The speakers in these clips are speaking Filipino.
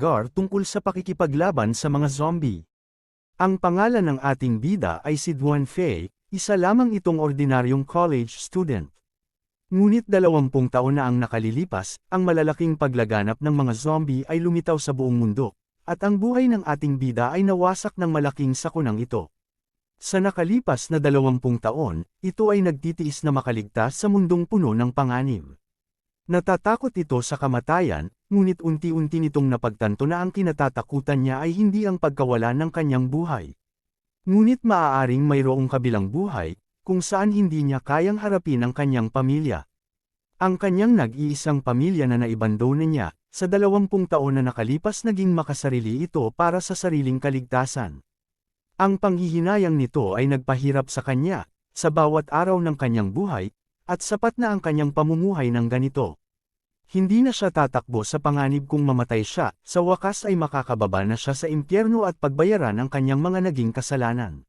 Gar tungkol sa pakikipaglaban sa mga zombie. Ang pangalan ng ating bida ay si Duan Fei, isa lamang itong ordinaryong college student. Ngunit dalawampung taon na ang nakalilipas, ang malalaking paglaganap ng mga zombie ay lumitaw sa buong mundo, at ang buhay ng ating bida ay nawasak ng malaking sakunang ito. Sa nakalipas na dalawampung taon, ito ay nagtitiis na makaligtas sa mundong puno ng panganib. Natatakot ito sa kamatayan, ngunit unti-unti nitong napagtanto na ang kinatatakutan niya ay hindi ang pagkawala ng kanyang buhay. Ngunit maaaring mayroong kabilang buhay, kung saan hindi niya kayang harapin ang kanyang pamilya. Ang kanyang nag-iisang pamilya na naibando na niya, sa dalawampung taon na nakalipas naging makasarili ito para sa sariling kaligtasan. Ang panghihinayang nito ay nagpahirap sa kanya, sa bawat araw ng kanyang buhay, at sapat na ang kanyang pamumuhay ng ganito. Hindi na siya tatakbo sa panganib kung mamatay siya, sa wakas ay makakababa na siya sa impyerno at pagbayaran ang kanyang mga naging kasalanan.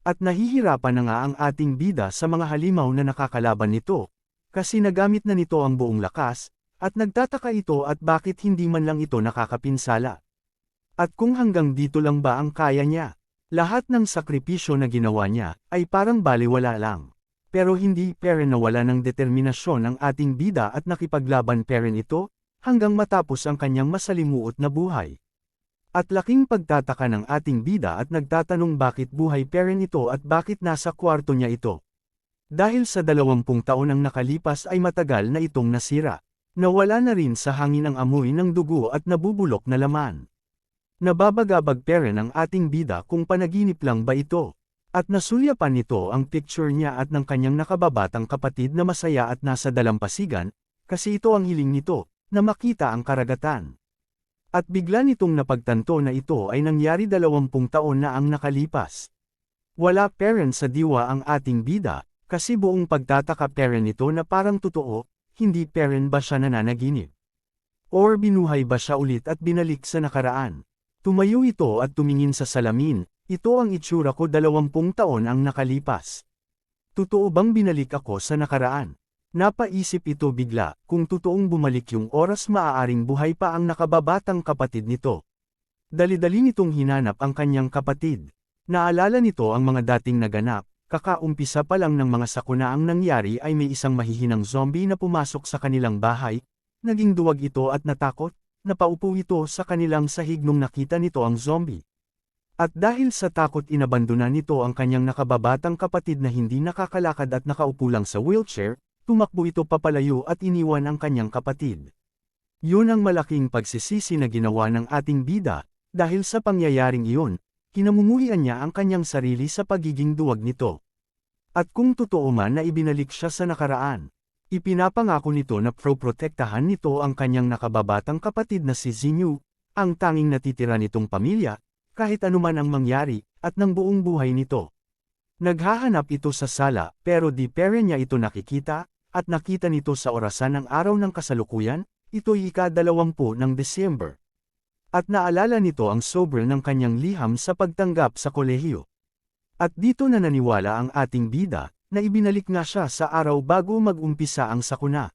At nahihirapan na nga ang ating bida sa mga halimaw na nakakalaban nito, kasi nagamit na nito ang buong lakas, at nagtataka ito at bakit hindi man lang ito nakakapinsala. At kung hanggang dito lang ba ang kaya niya, lahat ng sakripisyo na ginawa niya, ay parang baliwala lang. Pero hindi peren na wala ng determinasyon ang ating bida at nakipaglaban peren ito, hanggang matapos ang kanyang masalimuot na buhay. At laking pagtataka ng ating bida at nagtatanong bakit buhay peren ito at bakit nasa kwarto niya ito. Dahil sa dalawampung taon ang nakalipas ay matagal na itong nasira. Nawala na rin sa hangin ang amoy ng dugo at nabubulok na laman. Nababagabag peren ang ating bida kung panaginip lang ba ito. At nasulyapan nito ang picture niya at ng kanyang nakababatang kapatid na masaya at nasa dalampasigan, kasi ito ang hiling nito, na makita ang karagatan. At bigla nitong napagtanto na ito ay nangyari dalawampung taon na ang nakalipas. Wala parent sa diwa ang ating bida, kasi buong pagtataka parent nito na parang totoo, hindi parent ba siya nananaginip? Or binuhay ba siya ulit at binalik sa nakaraan? Tumayo ito at tumingin sa salamin, ito ang itsura ko dalawampung taon ang nakalipas. Totoo bang binalik ako sa nakaraan? Napaisip ito bigla, kung totoong bumalik yung oras maaaring buhay pa ang nakababatang kapatid nito. Dali-dali nitong hinanap ang kanyang kapatid. Naalala nito ang mga dating naganap, kakaumpisa pa lang ng mga sakuna ang nangyari ay may isang mahihinang zombie na pumasok sa kanilang bahay, naging duwag ito at natakot, napaupo ito sa kanilang sahig nung nakita nito ang zombie. At dahil sa takot inabandona nito ang kanyang nakababatang kapatid na hindi nakakalakad at nakaupo lang sa wheelchair, tumakbo ito papalayo at iniwan ang kanyang kapatid. Yun ang malaking pagsisisi na ginawa ng ating bida, dahil sa pangyayaring iyon, kinamumuhian niya ang kanyang sarili sa pagiging duwag nito. At kung totoo man na ibinalik siya sa nakaraan, ipinapangako nito na pro-protektahan nito ang kanyang nakababatang kapatid na si Zinyu, ang tanging natitira nitong pamilya, kahit anuman ang mangyari, at ng buong buhay nito. Naghahanap ito sa sala, pero di pere niya ito nakikita, at nakita nito sa orasan ng araw ng kasalukuyan, ito'y ika-dalawampu ng December. At naalala nito ang sober ng kanyang liham sa pagtanggap sa kolehiyo. At dito na naniwala ang ating bida, na ibinalik nga siya sa araw bago mag-umpisa ang sakuna.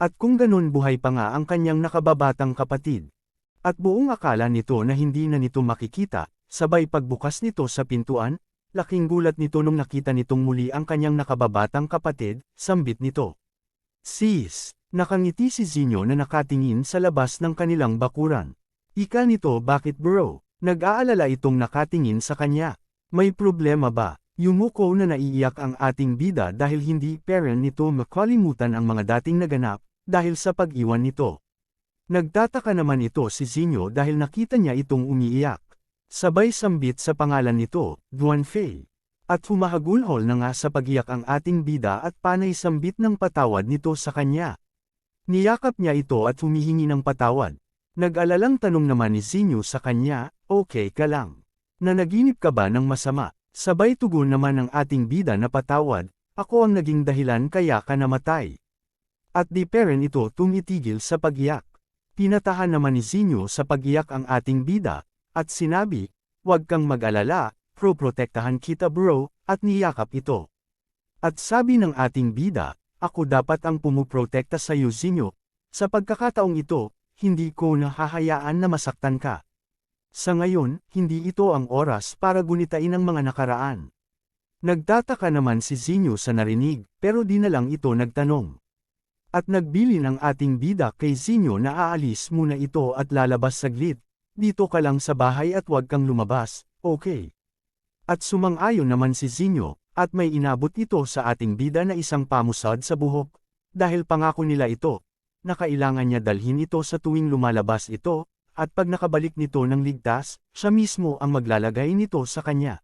At kung ganun buhay pa nga ang kanyang nakababatang kapatid. At buong akala nito na hindi na nito makikita, sabay pagbukas nito sa pintuan, laking gulat nito nung nakita nitong muli ang kanyang nakababatang kapatid, sambit nito. Sis, nakangiti si Zinyo na nakatingin sa labas ng kanilang bakuran. Ika nito bakit bro, nag-aalala itong nakatingin sa kanya. May problema ba? Yumuko na naiiyak ang ating bida dahil hindi parent nito makalimutan ang mga dating naganap, dahil sa pag-iwan nito. Nagtataka naman ito si Zinyo dahil nakita niya itong umiiyak. Sabay sambit sa pangalan nito, Duan Fei. At humahagulhol na nga sa pagiyak ang ating bida at panay sambit ng patawad nito sa kanya. Niyakap niya ito at humihingi ng patawad. Nag-alalang tanong naman ni Zinyo sa kanya, okay ka lang. Nanaginip ka ba ng masama? Sabay tugon naman ng ating bida na patawad, ako ang naging dahilan kaya ka namatay. At di peren ito tumitigil sa pagiyak. Pinatahan naman ni Zinyo sa pagiyak ang ating bida, at sinabi, huwag kang mag-alala, pro-protektahan kita bro, at niyakap ito. At sabi ng ating bida, ako dapat ang pumuprotekta sa iyo Zinyo, sa pagkakataong ito, hindi ko nahahayaan na masaktan ka. Sa ngayon, hindi ito ang oras para gunitain ang mga nakaraan. Nagtataka naman si Zinyo sa narinig, pero di na lang ito nagtanong. At nagbili ng ating bida kay Zinyo na aalis muna ito at lalabas saglit, dito ka lang sa bahay at huwag kang lumabas, okay. At sumang-ayon naman si Zinyo, at may inabot ito sa ating bida na isang pamusad sa buhok, dahil pangako nila ito, na kailangan niya dalhin ito sa tuwing lumalabas ito, at pag nakabalik nito ng ligtas, siya mismo ang maglalagay nito sa kanya.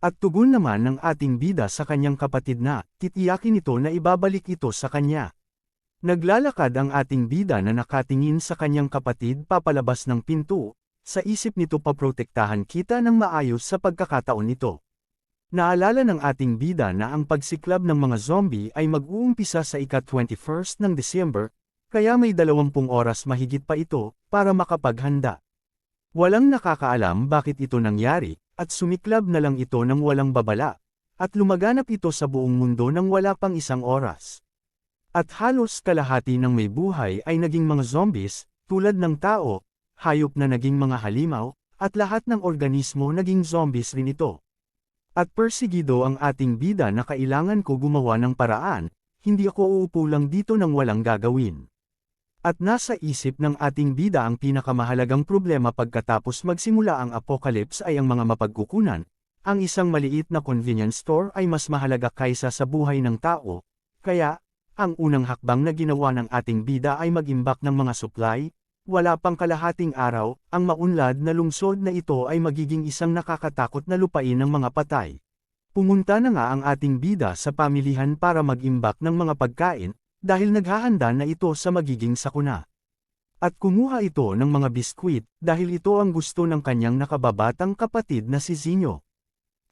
At tugon naman ng ating bida sa kanyang kapatid na, titiyakin ito na ibabalik ito sa kanya. Naglalakad ang ating bida na nakatingin sa kanyang kapatid papalabas ng pinto, sa isip nito paprotektahan kita ng maayos sa pagkakataon nito. Naalala ng ating bida na ang pagsiklab ng mga zombie ay mag-uumpisa sa ika-21st ng December, kaya may 20 oras mahigit pa ito, para makapaghanda. Walang nakakaalam bakit ito nangyari, at sumiklab na lang ito ng walang babala, at lumaganap ito sa buong mundo ng wala pang isang oras. At halos kalahati ng may buhay ay naging mga zombies, tulad ng tao, hayop na naging mga halimaw, at lahat ng organismo naging zombies rin ito. At persigido ang ating bida na kailangan ko gumawa ng paraan, hindi ako uupo lang dito ng walang gagawin. At nasa isip ng ating bida ang pinakamahalagang problema pagkatapos magsimula ang apocalypse ay ang mga mapagkukunan. Ang isang maliit na convenience store ay mas mahalaga kaysa sa buhay ng tao. Kaya, ang unang hakbang na ginawa ng ating bida ay mag-imbak ng mga supply. Wala pang kalahating araw, ang maunlad na lungsod na ito ay magiging isang nakakatakot na lupain ng mga patay. Pumunta na nga ang ating bida sa pamilihan para mag-imbak ng mga pagkain, dahil naghahanda na ito sa magiging sakuna. At kumuha ito ng mga biskwit dahil ito ang gusto ng kanyang nakababatang kapatid na si Zinyo.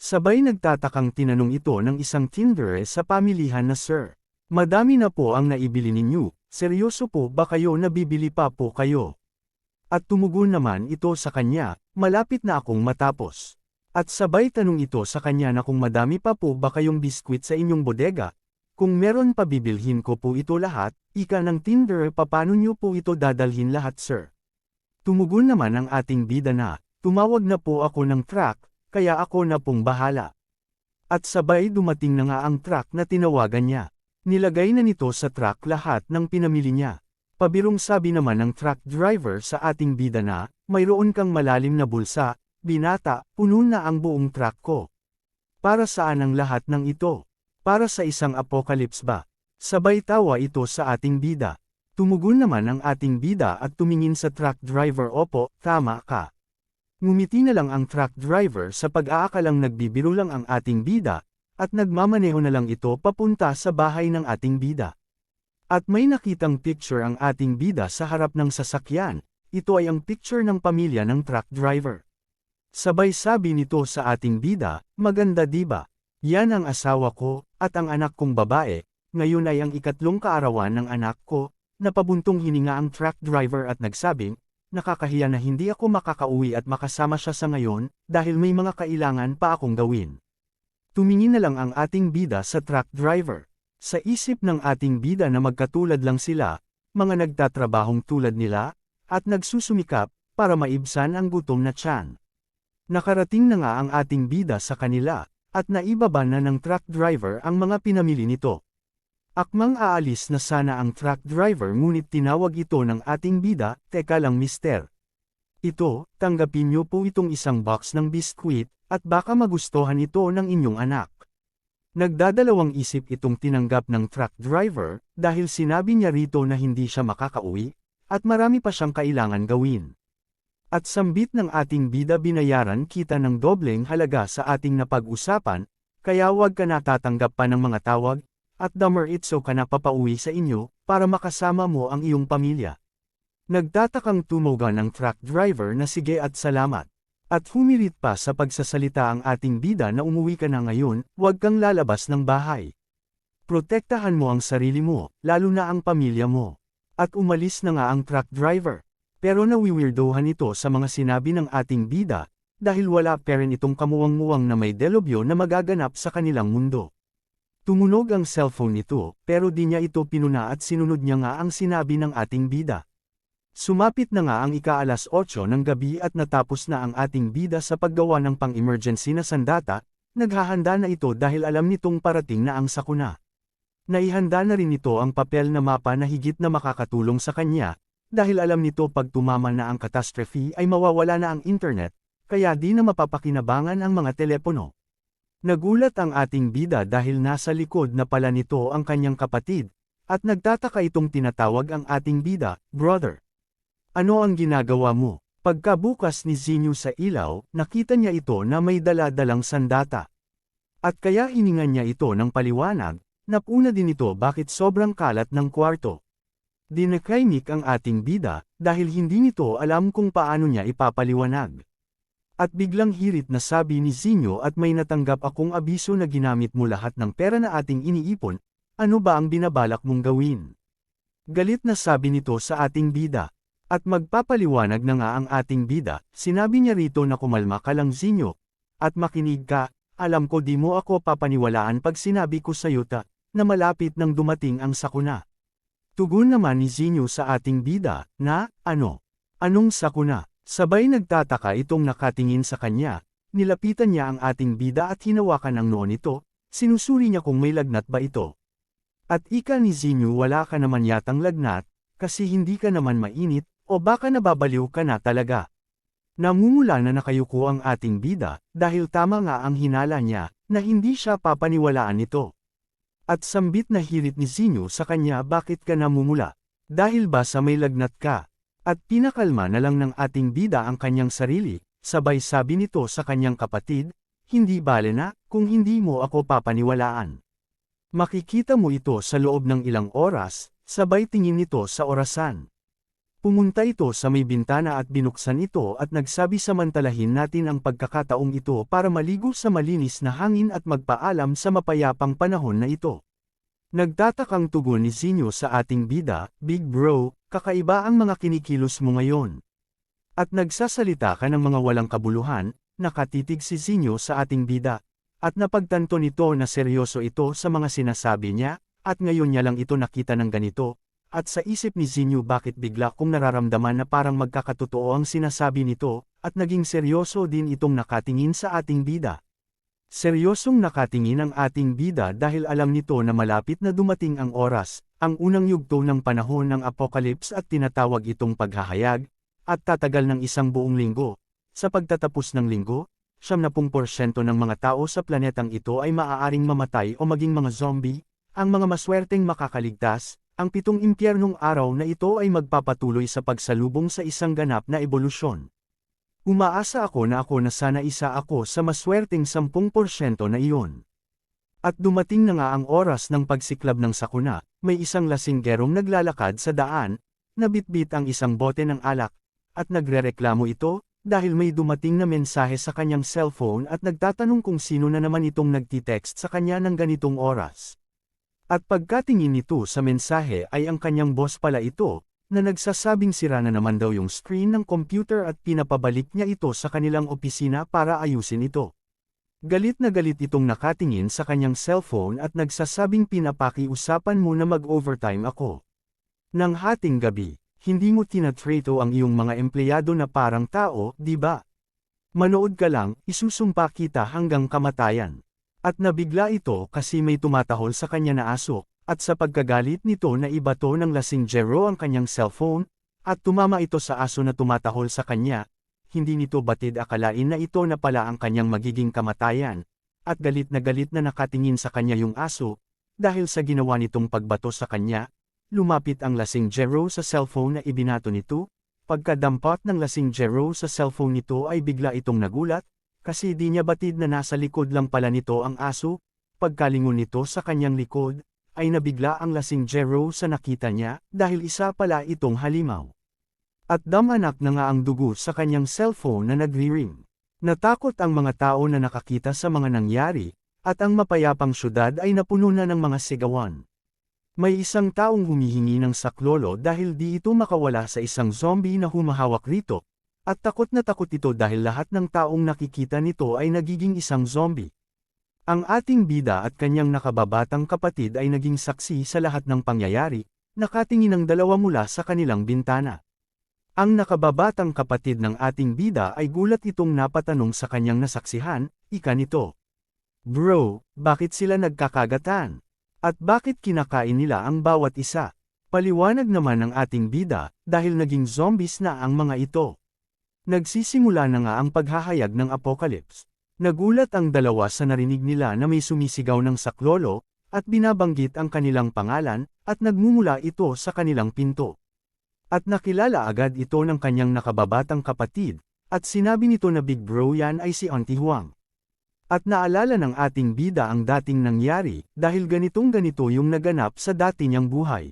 Sabay nagtatakang tinanong ito ng isang tindere sa pamilihan na Sir. Madami na po ang naibili ninyo, seryoso po ba kayo na bibili pa po kayo? At tumugon naman ito sa kanya, malapit na akong matapos. At sabay tanong ito sa kanya na kung madami pa po ba kayong biskwit sa inyong bodega, kung meron pa bibilhin ko po ito lahat, ika ng Tinder papano nyo po ito dadalhin lahat sir? Tumugon naman ang ating bida na, tumawag na po ako ng truck, kaya ako na pong bahala. At sabay dumating na nga ang truck na tinawagan niya. Nilagay na nito sa truck lahat ng pinamili niya. Pabirong sabi naman ng truck driver sa ating bida na, mayroon kang malalim na bulsa, binata, puno na ang buong truck ko. Para saan ang lahat ng ito? Para sa isang apocalypse ba? Sabay tawa ito sa ating bida. Tumugon naman ang ating bida at tumingin sa truck driver opo, tama ka. Ngumiti na lang ang truck driver sa pag-aakalang nagbibiro lang ang ating bida, at nagmamaneho na lang ito papunta sa bahay ng ating bida. At may nakitang picture ang ating bida sa harap ng sasakyan, ito ay ang picture ng pamilya ng truck driver. Sabay sabi nito sa ating bida, maganda diba? Yan ang asawa ko, at ang anak kong babae, ngayon ay ang ikatlong kaarawan ng anak ko, napabuntong hininga ang truck driver at nagsabing, nakakahiya na hindi ako makakauwi at makasama siya sa ngayon, dahil may mga kailangan pa akong gawin. Tumingin na lang ang ating bida sa truck driver. Sa isip ng ating bida na magkatulad lang sila, mga nagtatrabahong tulad nila, at nagsusumikap, para maibsan ang gutom na tiyan. Nakarating na nga ang ating bida sa kanila, at naibaba na ng truck driver ang mga pinamili nito. Akmang aalis na sana ang truck driver ngunit tinawag ito ng ating bida, teka lang mister. Ito, tanggapin niyo po itong isang box ng biskwit, at baka magustuhan ito ng inyong anak. Nagdadalawang isip itong tinanggap ng truck driver, dahil sinabi niya rito na hindi siya makakauwi, at marami pa siyang kailangan gawin. At sambit ng ating bida binayaran kita ng dobleng halaga sa ating napag-usapan, kaya wag ka natatanggap pa ng mga tawag, at damer itso ka na papauwi sa inyo, para makasama mo ang iyong pamilya. Nagtatakang tumugan ng truck driver na sige at salamat. At humirit pa sa pagsasalita ang ating bida na umuwi ka na ngayon, huwag kang lalabas ng bahay. Protektahan mo ang sarili mo, lalo na ang pamilya mo. At umalis na nga ang truck driver. Pero nawiwirdohan ito sa mga sinabi ng ating bida, dahil wala pa rin itong kamuwang-muwang na may delobyo na magaganap sa kanilang mundo. Tumunog ang cellphone nito, pero di niya ito pinuna at sinunod niya nga ang sinabi ng ating bida. Sumapit na nga ang ika-alas 8 ng gabi at natapos na ang ating bida sa paggawa ng pang-emergency na sandata, naghahanda na ito dahil alam nitong parating na ang sakuna. Naihanda na rin ito ang papel na mapa na higit na makakatulong sa kanya, dahil alam nito pag tumama na ang catastrophe ay mawawala na ang internet, kaya di na mapapakinabangan ang mga telepono. Nagulat ang ating bida dahil nasa likod na pala nito ang kanyang kapatid, at nagtataka itong tinatawag ang ating bida, brother. Ano ang ginagawa mo? Pagkabukas ni Zinyu sa ilaw, nakita niya ito na may dala-dalang sandata. At kaya hiningan niya ito ng paliwanag, napuna din ito bakit sobrang kalat ng kwarto. Dinakainik ang ating bida, dahil hindi nito alam kung paano niya ipapaliwanag. At biglang hirit na sabi ni Zinyo at may natanggap akong abiso na ginamit mo lahat ng pera na ating iniipon, ano ba ang binabalak mong gawin? Galit na sabi nito sa ating bida. At magpapaliwanag na nga ang ating bida, sinabi niya rito na kumalma ka lang Zinyo. At makinig ka, alam ko di mo ako papaniwalaan pag sinabi ko sa yuta, na malapit nang dumating ang sakuna. Tugon naman ni Zinyo sa ating bida, na, ano? Anong sakuna? Sabay nagtataka itong nakatingin sa kanya, nilapitan niya ang ating bida at hinawakan ang noon nito, sinusuri niya kung may lagnat ba ito. At ika ni Zinyo wala ka naman yatang lagnat, kasi hindi ka naman mainit, o baka nababaliw ka na talaga. Namumula na nakayuko ang ating bida, dahil tama nga ang hinala niya, na hindi siya papaniwalaan nito. At sambit na hirit ni Zinyo sa kanya bakit ka namumula, dahil ba sa may lagnat ka. At pinakalma na lang ng ating bida ang kanyang sarili, sabay sabi nito sa kanyang kapatid, hindi bale na, kung hindi mo ako papaniwalaan. Makikita mo ito sa loob ng ilang oras, sabay tingin nito sa orasan. Pumunta ito sa may bintana at binuksan ito at nagsabi samantalahin natin ang pagkakataong ito para maligo sa malinis na hangin at magpaalam sa mapayapang panahon na ito. Nagtatakang tugon ni Zinyo sa ating bida, Big Bro, kakaiba ang mga kinikilos mo ngayon. At nagsasalita ka ng mga walang kabuluhan, nakatitig si Zinyo sa ating bida, at napagtanto nito na seryoso ito sa mga sinasabi niya, at ngayon niya lang ito nakita ng ganito, at sa isip ni Zinyu bakit bigla kong nararamdaman na parang magkakatotoo ang sinasabi nito, at naging seryoso din itong nakatingin sa ating bida. Seryosong nakatingin ang ating bida dahil alam nito na malapit na dumating ang oras, ang unang yugto ng panahon ng apocalypse at tinatawag itong paghahayag, at tatagal ng isang buong linggo. Sa pagtatapos ng linggo, 70% ng mga tao sa planetang ito ay maaaring mamatay o maging mga zombie, ang mga maswerteng makakaligtas, ang pitong impyernong araw na ito ay magpapatuloy sa pagsalubong sa isang ganap na ebolusyon. Umaasa ako na ako na sana isa ako sa maswerteng 10% na iyon. At dumating na nga ang oras ng pagsiklab ng sakuna, may isang lasinggerong naglalakad sa daan, nabitbit ang isang bote ng alak, at nagrereklamo ito, dahil may dumating na mensahe sa kanyang cellphone at nagtatanong kung sino na naman itong nagtitext sa kanya ng ganitong oras. At pagkatingin nito sa mensahe ay ang kanyang boss pala ito, na nagsasabing sira na naman daw yung screen ng computer at pinapabalik niya ito sa kanilang opisina para ayusin ito. Galit na galit itong nakatingin sa kanyang cellphone at nagsasabing pinapakiusapan mo na mag-overtime ako. Nang hating gabi, hindi mo tinatrato ang iyong mga empleyado na parang tao, di ba? Manood ka lang, isusumpa kita hanggang kamatayan. At nabigla ito kasi may tumatahol sa kanya na aso, at sa pagkagalit nito na ibato ng lasing Jero ang kanyang cellphone, at tumama ito sa aso na tumatahol sa kanya, hindi nito batid akalain na ito na pala ang kanyang magiging kamatayan, at galit na galit na nakatingin sa kanya yung aso, dahil sa ginawa nitong pagbato sa kanya, lumapit ang lasing Jero sa cellphone na ibinato nito, pagkadampot ng lasing Jero sa cellphone nito ay bigla itong nagulat, kasi di niya batid na nasa likod lang pala nito ang aso, pagkalingon nito sa kanyang likod, ay nabigla ang lasing Jero sa nakita niya, dahil isa pala itong halimaw. At damanak na nga ang dugo sa kanyang cellphone na nagri-ring. Natakot ang mga tao na nakakita sa mga nangyari, at ang mapayapang syudad ay napuno na ng mga sigawan. May isang taong humihingi ng saklolo dahil di ito makawala sa isang zombie na humahawak rito, at takot na takot ito dahil lahat ng taong nakikita nito ay nagiging isang zombie. Ang ating bida at kanyang nakababatang kapatid ay naging saksi sa lahat ng pangyayari, nakatingin ang dalawa mula sa kanilang bintana. Ang nakababatang kapatid ng ating bida ay gulat itong napatanong sa kanyang nasaksihan, ika nito. Bro, bakit sila nagkakagatan? At bakit kinakain nila ang bawat isa? Paliwanag naman ng ating bida, dahil naging zombies na ang mga ito. Nagsisimula na nga ang paghahayag ng apocalypse. Nagulat ang dalawa sa narinig nila na may sumisigaw ng saklolo, at binabanggit ang kanilang pangalan, at nagmumula ito sa kanilang pinto. At nakilala agad ito ng kanyang nakababatang kapatid, at sinabi nito na big bro yan ay si Auntie Huang. At naalala ng ating bida ang dating nangyari, dahil ganitong ganito yung naganap sa dati niyang buhay.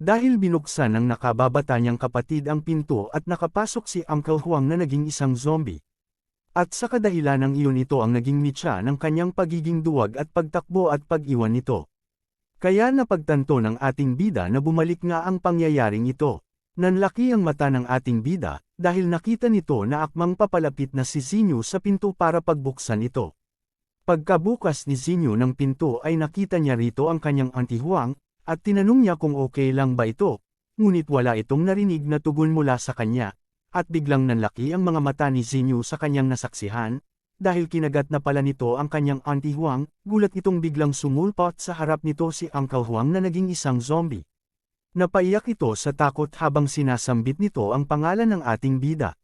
Dahil binuksan ng nakababata niyang kapatid ang pinto at nakapasok si Uncle Huang na naging isang zombie. At sa kadahilan ng iyon ito ang naging mitya ng kanyang pagiging duwag at pagtakbo at pag-iwan nito. Kaya napagtanto ng ating bida na bumalik nga ang pangyayaring ito. Nanlaki ang mata ng ating bida, dahil nakita nito na akmang papalapit na si Zinyu sa pinto para pagbuksan ito. Pagkabukas ni Zinyu ng pinto ay nakita niya rito ang kanyang auntie Huang, at tinanong niya kung okay lang ba ito, ngunit wala itong narinig na tugon mula sa kanya, at biglang nanlaki ang mga mata ni Zinyu sa kanyang nasaksihan, dahil kinagat na pala nito ang kanyang auntie Huang, gulat itong biglang sumulpot sa harap nito si Uncle Huang na naging isang zombie. Napaiyak ito sa takot habang sinasambit nito ang pangalan ng ating bida.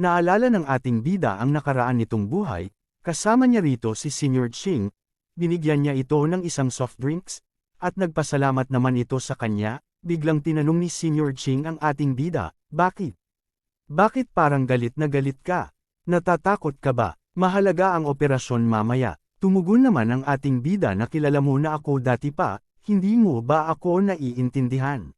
Naalala ng ating bida ang nakaraan nitong buhay, kasama niya rito si Senior Ching, binigyan niya ito ng isang soft drinks, at nagpasalamat naman ito sa kanya, biglang tinanong ni Senior Ching ang ating bida, bakit? Bakit parang galit na galit ka? Natatakot ka ba? Mahalaga ang operasyon mamaya. Tumugon naman ang ating bida na kilala mo na ako dati pa, hindi mo ba ako naiintindihan?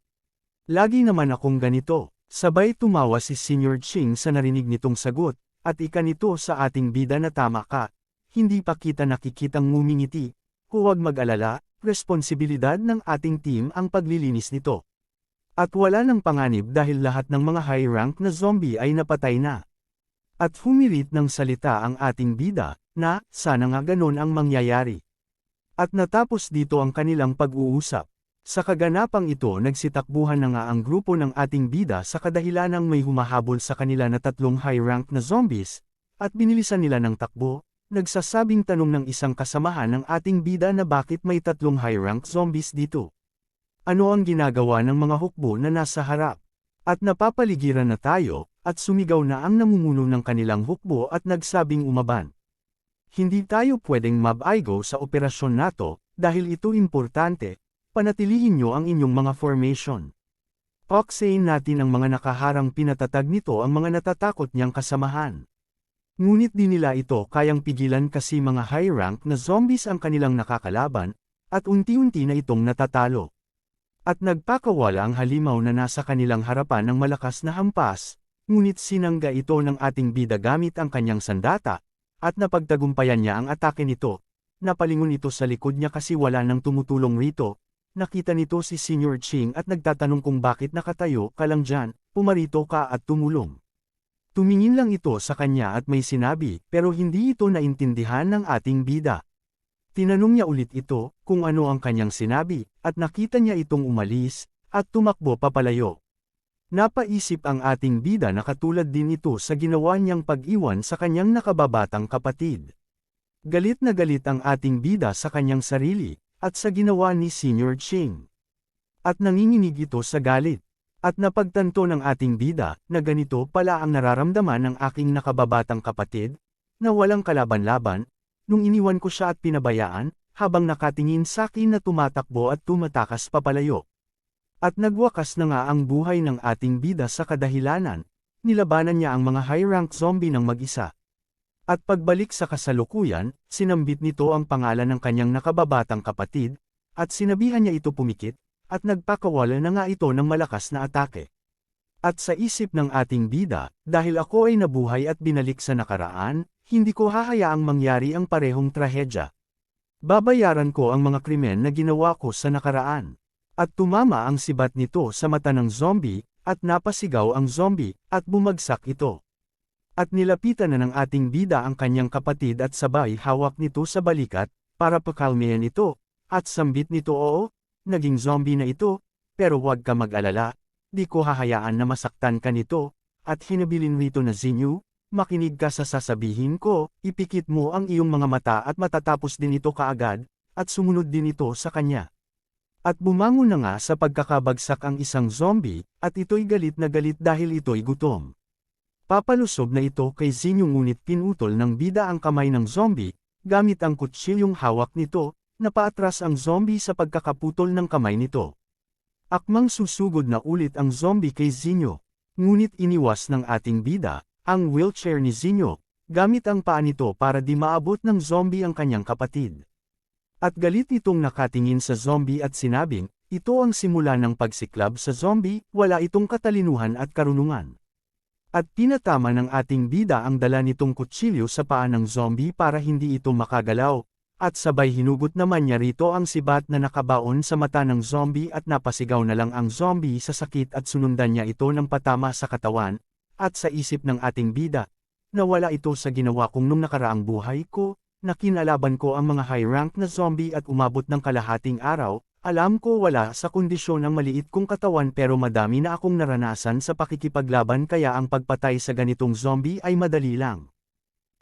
Lagi naman akong ganito. Sabay tumawa si Senior Ching sa narinig nitong sagot, at ikanito sa ating bida na tama ka. Hindi pa kita nakikitang ngumingiti. Huwag mag-alala, responsibilidad ng ating team ang paglilinis nito. At wala ng panganib dahil lahat ng mga high rank na zombie ay napatay na. At humirit ng salita ang ating bida, na, sana nga ganon ang mangyayari. At natapos dito ang kanilang pag-uusap. Sa kaganapang ito nagsitakbuhan na nga ang grupo ng ating bida sa kadahilanang may humahabol sa kanila na tatlong high-rank na zombies, at binilisan nila ng takbo, nagsasabing tanong ng isang kasamahan ng ating bida na bakit may tatlong high-rank zombies dito. Ano ang ginagawa ng mga hukbo na nasa harap? At napapaligiran na tayo, at sumigaw na ang namumuno ng kanilang hukbo at nagsabing umaban. Hindi tayo pwedeng mabaigo sa operasyon nato, dahil ito importante, panatilihin nyo ang inyong mga formation. Paksayin natin ang mga nakaharang pinatatag nito ang mga natatakot niyang kasamahan. Ngunit di nila ito kayang pigilan kasi mga high rank na zombies ang kanilang nakakalaban, at unti-unti na itong natatalo. At nagpakawala ang halimaw na nasa kanilang harapan ng malakas na hampas, ngunit sinangga ito ng ating bida gamit ang kanyang sandata, at napagtagumpayan niya ang atake nito. Napalingon ito sa likod niya kasi wala nang tumutulong rito. Nakita nito si Senior Ching at nagtatanong kung bakit nakatayo ka lang dyan, pumarito ka at tumulong. Tumingin lang ito sa kanya at may sinabi, pero hindi ito naintindihan ng ating bida. Tinanong niya ulit ito, kung ano ang kanyang sinabi, at nakita niya itong umalis, at tumakbo papalayo. Napaisip ang ating bida na katulad din ito sa ginawa niyang pag-iwan sa kanyang nakababatang kapatid. Galit na galit ang ating bida sa kanyang sarili, at sa ginawa ni Senior Ching. At nanginginig ito sa galit. At napagtanto ng ating bida, na ganito pala ang nararamdaman ng aking nakababatang kapatid, na walang kalaban-laban, nung iniwan ko siya at pinabayaan, habang nakatingin sa akin na tumatakbo at tumatakas papalayo. At nagwakas na nga ang buhay ng ating bida sa kadahilanan, nilabanan niya ang mga high-rank zombie ng mag-isa. At pagbalik sa kasalukuyan, sinambit nito ang pangalan ng kanyang nakababatang kapatid, at sinabihan niya ito pumikit, at nagpakawala na nga ito ng malakas na atake. At sa isip ng ating bida, dahil ako ay nabuhay at binalik sa nakaraan, hindi ko hahayaang mangyari ang parehong trahedya. Babayaran ko ang mga krimen na ginawa ko sa nakaraan. At tumama ang sibat nito sa mata ng zombie, at napasigaw ang zombie, at bumagsak ito. At nilapitan na ng ating bida ang kanyang kapatid at sabay hawak nito sa balikat, para pakalmayan ito, at sambit nito oo, naging zombie na ito, pero huwag ka mag-alala, di ko hahayaan na masaktan ka nito, at hinabilin rito na Zinyu, makinig ka sa sasabihin ko, ipikit mo ang iyong mga mata at matatapos din ito kaagad, at sumunod din ito sa kanya. At bumangon na nga sa pagkakabagsak ang isang zombie, at ito'y galit na galit dahil ito'y gutom. Papalusob na ito kay Zinyu ngunit pinutol ng bida ang kamay ng zombie, gamit ang kutsilyong hawak nito, napaatras ang zombie sa pagkakaputol ng kamay nito. Akmang susugod na ulit ang zombie kay Zinyo. Ngunit iniwas ng ating bida, ang wheelchair ni Zinyo, gamit ang paa nito para di maabot ng zombie ang kanyang kapatid. At galit itong nakatingin sa zombie at sinabing, ito ang simula ng pagsiklab sa zombie, wala itong katalinuhan at karunungan. At pinatama ng ating bida ang dala nitong kutsilyo sa paa ng zombie para hindi ito makagalaw, at sabay hinugot naman niya rito ang sibat na nakabaon sa mata ng zombie at napasigaw na lang ang zombie sa sakit at sunundan niya ito ng patama sa katawan, at sa isip ng ating bida. Nawala ito sa ginawa kong nung nakaraang buhay ko, na kinalaban ko ang mga high-rank na zombie at umabot ng kalahating araw, alam ko wala sa kondisyon ng maliit kong katawan pero madami na akong naranasan sa pakikipaglaban kaya ang pagpatay sa ganitong zombie ay madali lang.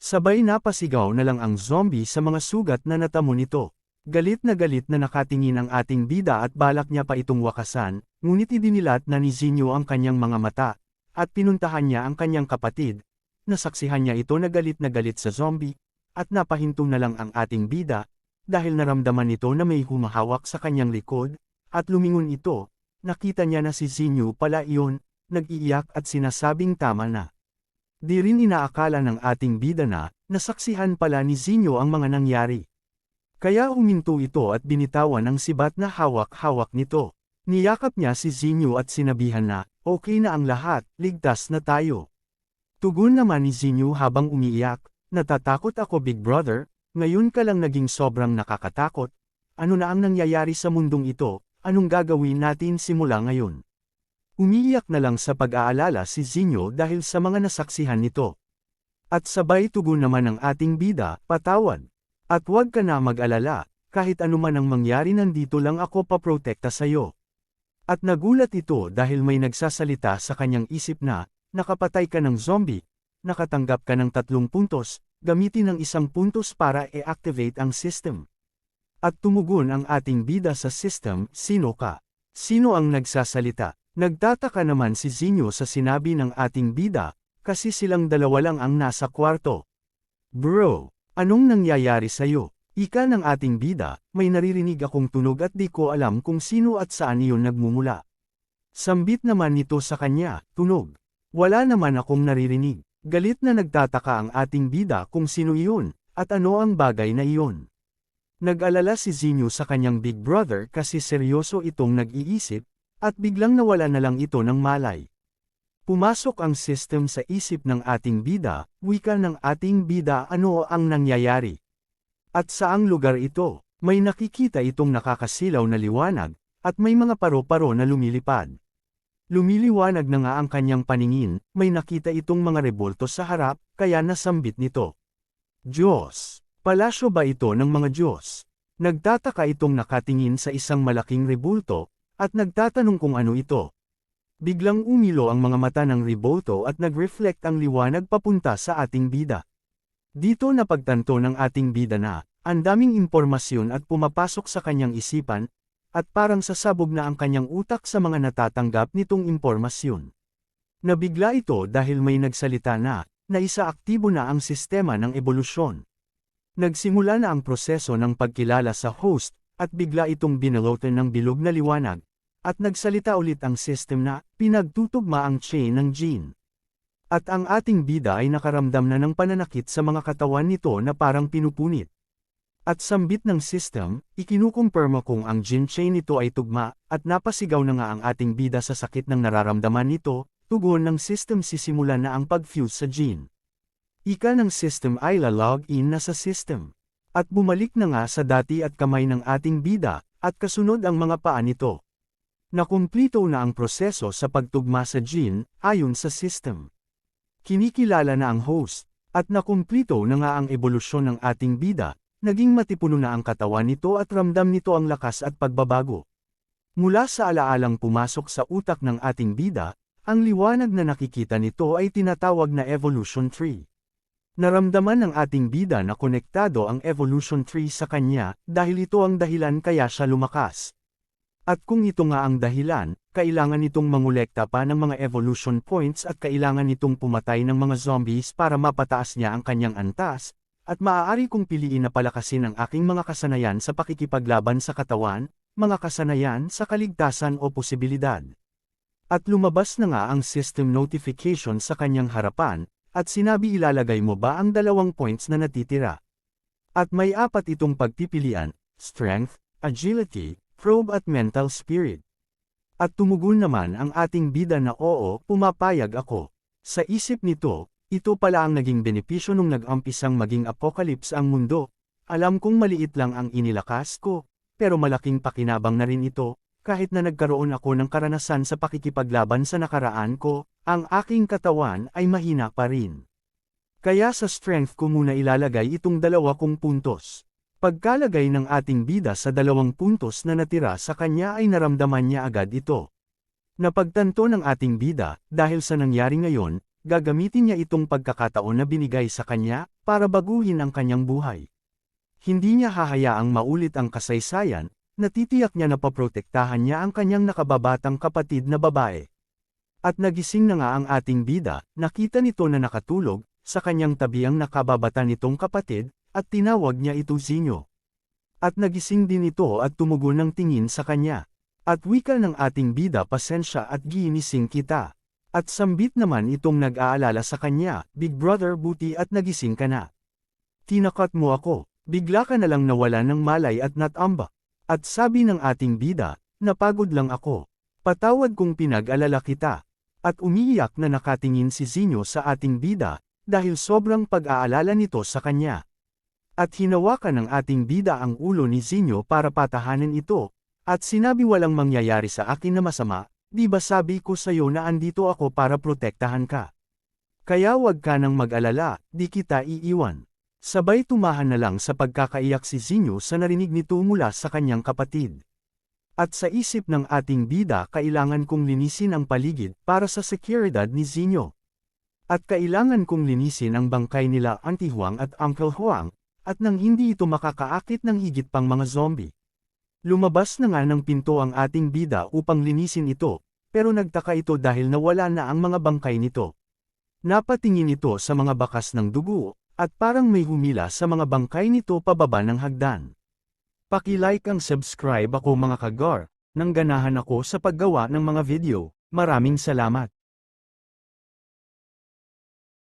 Sabay napasigaw na lang ang zombie sa mga sugat na natamo nito. Galit na galit na nakatingin ang ating bida at balak niya pa itong wakasan, ngunit idinilat na ni Zinyo ang kanyang mga mata, at pinuntahan niya ang kanyang kapatid. Nasaksihan niya ito na galit na galit sa zombie, at napahinto na lang ang ating bida, dahil naramdaman nito na may humahawak sa kanyang likod, at lumingon ito, nakita niya na si Zinyo pala iyon, nag-iiyak at sinasabing tama na. Di rin inaakala ng ating bida na, nasaksihan pala ni Zinyo ang mga nangyari. Kaya uminto ito at binitawan ang sibat na hawak-hawak nito. Niyakap niya si Zinyo at sinabihan na, okay na ang lahat, ligtas na tayo. Tugon naman ni Zinyo habang umiiyak, natatakot ako big brother, ngayon ka lang naging sobrang nakakatakot. Ano na ang nangyayari sa mundong ito, anong gagawin natin simula ngayon? Umiiyak na lang sa pag-aalala si Zinyo dahil sa mga nasaksihan nito. At sabay tugon naman ng ating bida, patawad. At huwag ka na mag-alala, kahit anuman ang mangyari nandito lang ako paprotekta sa'yo. At nagulat ito dahil may nagsasalita sa kanyang isip na, nakapatay ka ng zombie, nakatanggap ka ng tatlong puntos, gamitin ang isang puntos para i-activate ang system. At tumugon ang ating bida sa system, sino ka? Sino ang nagsasalita? Nagtataka naman si Zinyo sa sinabi ng ating bida, kasi silang dalawa lang ang nasa kwarto. Bro, anong nangyayari sa'yo? Ika ng ating bida, may naririnig akong tunog at di ko alam kung sino at saan iyon nagmumula. Sambit naman nito sa kanya, tunog. Wala naman akong naririnig. Galit na nagtataka ang ating bida kung sino iyon, at ano ang bagay na iyon. Nag-alala si Zinyo sa kanyang big brother kasi seryoso itong nag-iisip, at biglang nawala na lang ito ng malay. Pumasok ang system sa isip ng ating bida, wika ng ating bida ano ang nangyayari. At saang lugar ito, may nakikita itong nakakasilaw na liwanag, at may mga paro-paro na lumilipad. Lumiliwanag na nga ang kanyang paningin, may nakita itong mga rebolto sa harap, kaya nasambit nito. Diyos! Palasyo ba ito ng mga Diyos? Nagtataka itong nakatingin sa isang malaking rebulto, at nagtatanong kung ano ito. Biglang umilo ang mga mata ng Riboto at nag-reflect ang liwanag papunta sa ating bida. Dito napagtanto ng ating bida na, ang daming impormasyon at pumapasok sa kanyang isipan, at parang sasabog na ang kanyang utak sa mga natatanggap nitong impormasyon. Nabigla ito dahil may nagsalita na, na isa aktibo na ang sistema ng ebolusyon. Nagsimula na ang proseso ng pagkilala sa host, at bigla itong binalotan ng bilog na liwanag, at nagsalita ulit ang system na, pinagtutugma ang chain ng gene. At ang ating bida ay nakaramdam na ng pananakit sa mga katawan nito na parang pinupunit. At sambit ng system, ikinukumpirma kung ang gene chain nito ay tugma, at napasigaw na nga ang ating bida sa sakit ng nararamdaman nito, tugon ng system sisimulan na ang pag-fuse sa gene. Ika ng system ay lalog in na sa system. At bumalik na nga sa dati at kamay ng ating bida, at kasunod ang mga paa nito. Nakumplito na ang proseso sa pagtugma sa gene, ayon sa system. Kinikilala na ang host, at nakumplito na nga ang ebolusyon ng ating bida, naging matipuno na ang katawan nito at ramdam nito ang lakas at pagbabago. Mula sa alaalang pumasok sa utak ng ating bida, ang liwanag na nakikita nito ay tinatawag na evolution tree. Naramdaman ng ating bida na konektado ang evolution tree sa kanya dahil ito ang dahilan kaya siya lumakas. At kung ito nga ang dahilan, kailangan nitong mangolekta pa ng mga evolution points at kailangan nitong pumatay ng mga zombies para mapataas niya ang kanyang antas, at maaari kong piliin na palakasin ang aking mga kasanayan sa pakikipaglaban sa katawan, mga kasanayan sa kaligtasan o posibilidad. At lumabas na nga ang system notification sa kanyang harapan, at sinabi ilalagay mo ba ang dalawang points na natitira. At may apat itong pagpipilian, strength, agility, probe at mental spirit. At tumugon naman ang ating bida na oo, pumapayag ako. Sa isip nito, ito pala ang naging benepisyo nung nag-umpisang maging apocalypse ang mundo. Alam kong maliit lang ang inilakas ko, pero malaking pakinabang na rin ito, kahit na nagkaroon ako ng karanasan sa pakikipaglaban sa nakaraan ko, ang aking katawan ay mahina pa rin. Kaya sa strength ko muna ilalagay itong dalawa kong puntos. Pagkalagay ng ating bida sa dalawang puntos na natira sa kanya ay naramdaman niya agad ito. Napagtanto ng ating bida, dahil sa nangyari ngayon, gagamitin niya itong pagkakataon na binigay sa kanya, para baguhin ang kanyang buhay. Hindi niya hahayaang maulit ang kasaysayan, natitiyak niya na paprotektahan niya ang kanyang nakababatang kapatid na babae. At nagising na nga ang ating bida, nakita nito na nakatulog, sa kanyang tabi ang nakababata nitong kapatid, at tinawag niya ito Zinyo. At nagising din ito at tumugon ng tingin sa kanya. At wika ng ating bida pasensya at ginising kita. At sambit naman itong nag-aalala sa kanya, Big Brother buti at nagising ka na. Tinakat mo ako, bigla ka na lang nawala ng malay at natamba. At sabi ng ating bida, napagod lang ako. Patawad kung pinag-alala kita. At umiiyak na nakatingin si Zinyo sa ating bida, dahil sobrang pag-aalala nito sa kanya. At hinawakan ng ating bida ang ulo ni Zinyo para patahanin ito, at sinabi walang mangyayari sa akin na masama, di ba sabi ko sa'yo na andito ako para protektahan ka. Kaya wag ka nang mag-alala, di kita iiwan. Sabay tumahan na lang sa pagkakaiyak si Zinyo sa narinig nito mula sa kanyang kapatid. At sa isip ng ating bida kailangan kong linisin ang paligid para sa seguridad ni Zinyo. At kailangan kong linisin ang bangkay nila Auntie Huang at Uncle Huang, at nang hindi ito makakaakit ng higit pang mga zombie. Lumabas na nga ng pinto ang ating bida upang linisin ito, pero nagtaka ito dahil nawala na ang mga bangkay nito. Napatingin ito sa mga bakas ng dugo, at parang may humila sa mga bangkay nito pababa ng hagdan. Pakilike ang subscribe ako mga kagar, nang ganahan ako sa paggawa ng mga video, maraming salamat.